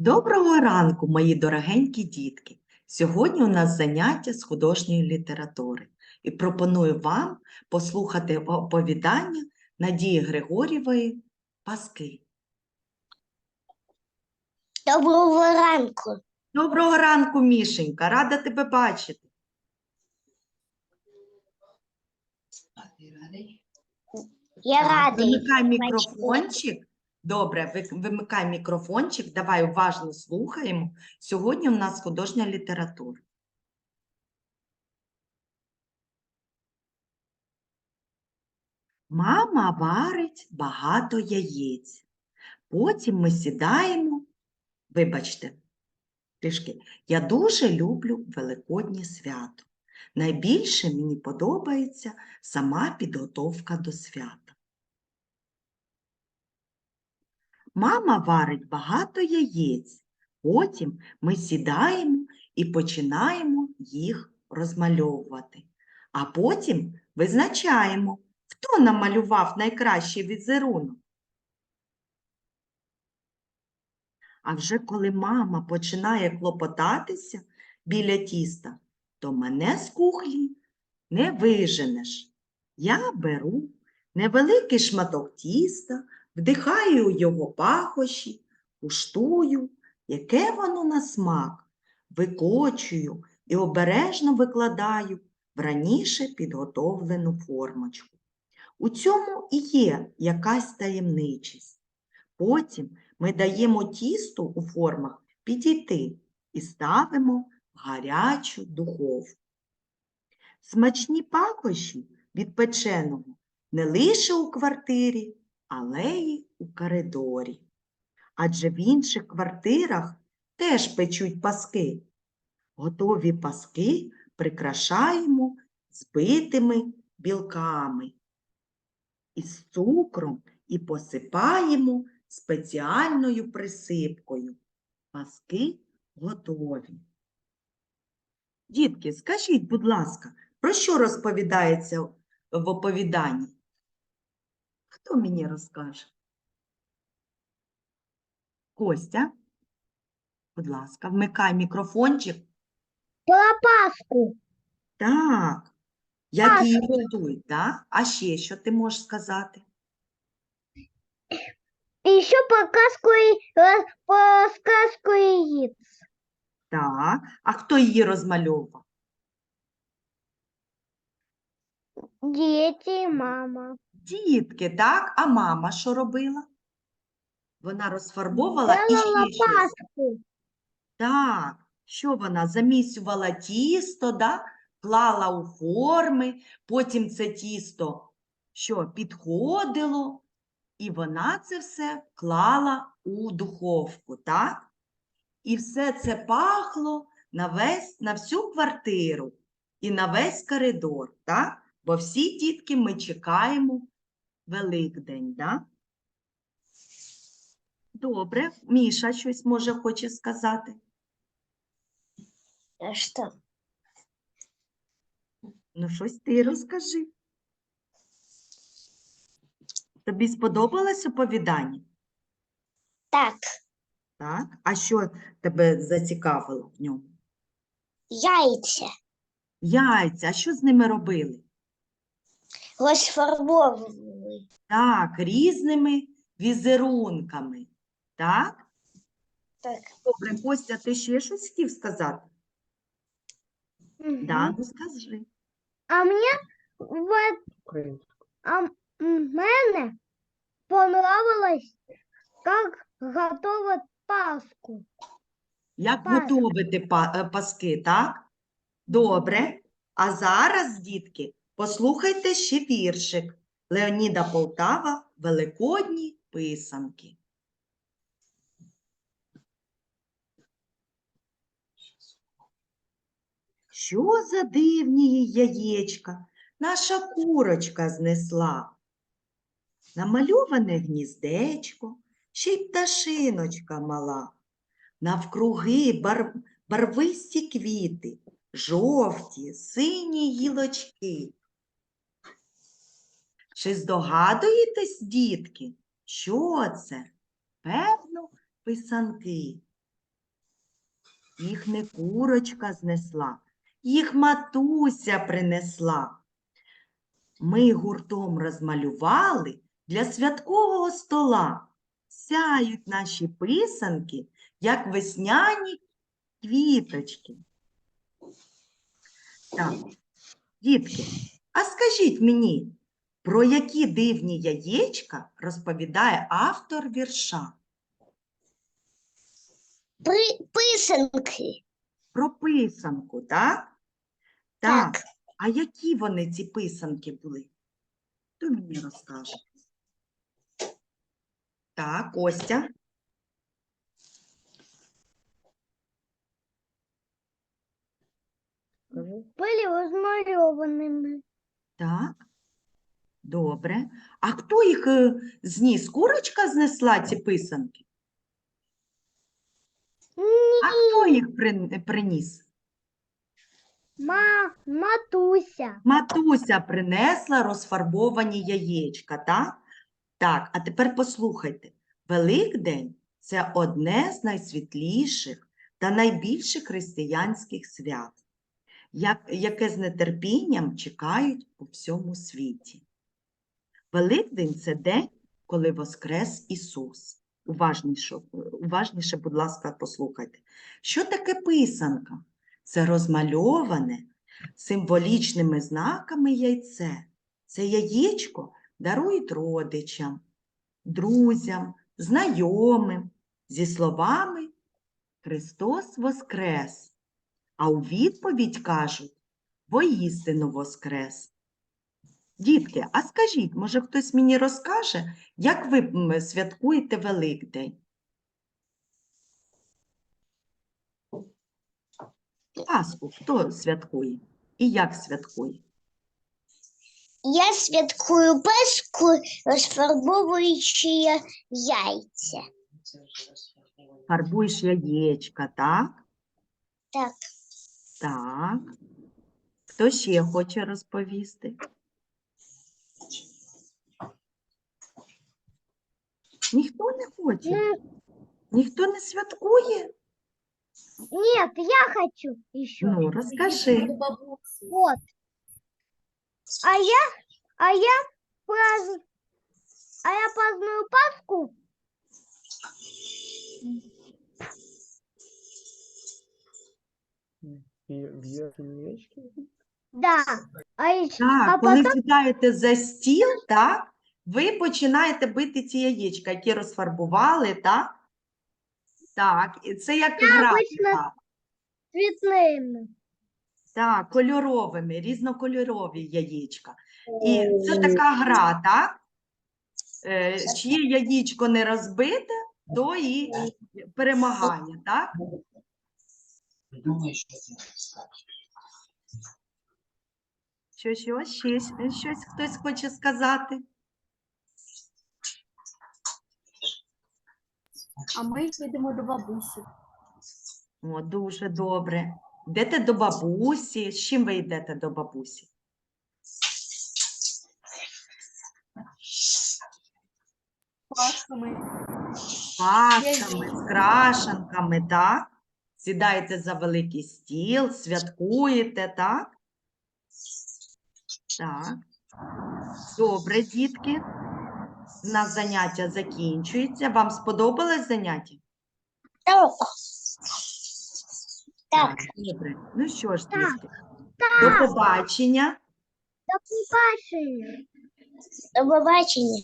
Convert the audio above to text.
Доброго ранку, мої дорогенькі дітки! Сьогодні у нас заняття з художньої літератури і пропоную вам послухати оповідання Надії Григорєвої Паски. Доброго ранку. Доброго ранку, Мішенька! Рада тебе бачити. Я Так, радий. Вимикай мікрофончик. Добре, вимикай мікрофончик. Давай уважно слухаємо. Сьогодні у нас художня література. Мама варить багато яєць. Потім ми сідаємо. Вибачте, трішки. Я дуже люблю Великоднє свято. Найбільше мені подобається сама підготовка до свята. Мама варить багато яєць. Потім ми сідаємо і починаємо їх розмальовувати. А потім визначаємо, хто намалював найкращий візерунок. А вже коли мама починає клопотатися біля тіста, то мене з кухлі не виженеш. Я беру невеликий шматок тіста, вдихаю його пахощі, куштую, яке воно на смак, викочую і обережно викладаю в раніше підготовлену формочку. У цьому і є якась таємничість. Потім ми даємо тісту у формах підійти і ставимо в гарячу духовку. Смачні пахощі від печеного не лише у квартирі, але й у коридорі. Адже в інших квартирах теж печуть паски. Готові паски прикрашаємо збитими білками із цукром і посипаємо спеціальною присипкою. Паски готові. Дітки, скажіть, будь ласка, про що розповідається в оповіданні? Хто мені розкаже? Костя, будь ласка, вмикай мікрофончик. Про Так, як її Пасху. готують, так? А ще що ти можеш сказати? И еще про сказку, и- э, сказку яиц. Так, а хто її розмальовував? Дети мама. Дітки, так? А мама що робила? Вона розфарбовувала і ще щось. Так, що вона замісювала тісто, да? клала у форми, потім це тісто що підходило, і вона це все клала у духовку, так? І все це пахло на, весь, на всю квартиру і на весь коридор, так? Бо всі дітки ми чекаємо Великдень, так? Добре, Міша щось може хоче сказати. А что? Ну, щось ти розкажи. Тобі сподобалось оповідання? Так, Так? А що тебе зацікавило в ньому? яйця Яйця, а що з ними робили? розфарбовували. Так, різними візерунками. Так? Так. Добре, Костя, ти ще щось хотів сказати? Да, ну скажи. А мне вот, а м- мене понравилось, как готовят Пасху. Як Пасха. готувати па- е, паски, так? Добре. А зараз, дітки, послухайте ще віршик Леоніда Полтава Великодні писанки. Що за дивні яєчка наша курочка знесла? Намальоване гніздечко, ще й пташиночка мала. Навкруги бар... барвисті квіти, жовті, сині гілочки. Чи здогадуєтесь, дітки, що це? Певно, писанки. їх не курочка знесла, їх матуся принесла. Ми гуртом розмалювали для святкового стола. Сяють наші писанки, як весняні квіточки. Так, дітки, а скажіть мені, про які дивні яєчка розповідає автор вірша? При... Писанки. Про писанку, так? Так. А які вони, ці писанки були? Хто мені розкаже? Так, Костя. Были розмальованими. Так. Добре. А хто їх е, зніс? Курочка знесла ці писанки? А хто їх приніс? Ма... Матуся. Матуся принесла розфарбовані яєчка, так? Так, а тепер послухайте. Великдень – це одне з найсвітліших та найбільших християнських свят, яке з нетерпінням чекають у всьому світі. Великдень – це день, коли воскрес Ісус. Уважніше, уважніше, будь ласка, послухайте. Що таке писанка? Це розмальоване символічними знаками яйце. Це яєчко дарують родичам, друзям, знайомим зі словами Христос Воскрес. А у відповідь кажуть воістину Воскрес. Дітки, а скажіть, може хтось мені розкаже, як ви святкуєте Великдень? Пасху хто святкує? І як святкує? Я святкую Пасху, розфарбовуючи яйця. Фарбуєш яєчка, так? Так. Так. Хто ще хоче розповісти? Ніхто не хоче? Ну, Ніхто не святкує? нет, я хочу еще. Ну, розкажи. Вот. А я, а я праздную, а я праздную Пасху. Бьет яички? Да. А, ещё- Так, а коли потом сідаєте за стіл, так, ви починаєте бити ці яєчка, які розфарбували, так? Так, і це як гра. обично така. цветными. Так, кольоровими, різнокольорові яєчка. І це така гра, так? Е, Чиє яєчко не розбите, то і перемагає, так? Думаю, что это Що, що, ще щось хтось хоче сказати? А ми їдемо до бабусі. О, дуже добре. Йдете до бабусі. З чим ви йдете до бабусі? Пасхами. Пасками, з крашанками, так? Сідаєте за великий стіл, святкуєте, так? Так. Добре, дітки. У нас заняття закінчується. Вам сподобалось заняття? Так. Так. Добре. Ну що ж, Так. дітки, до побачення. До побачення. До побачення.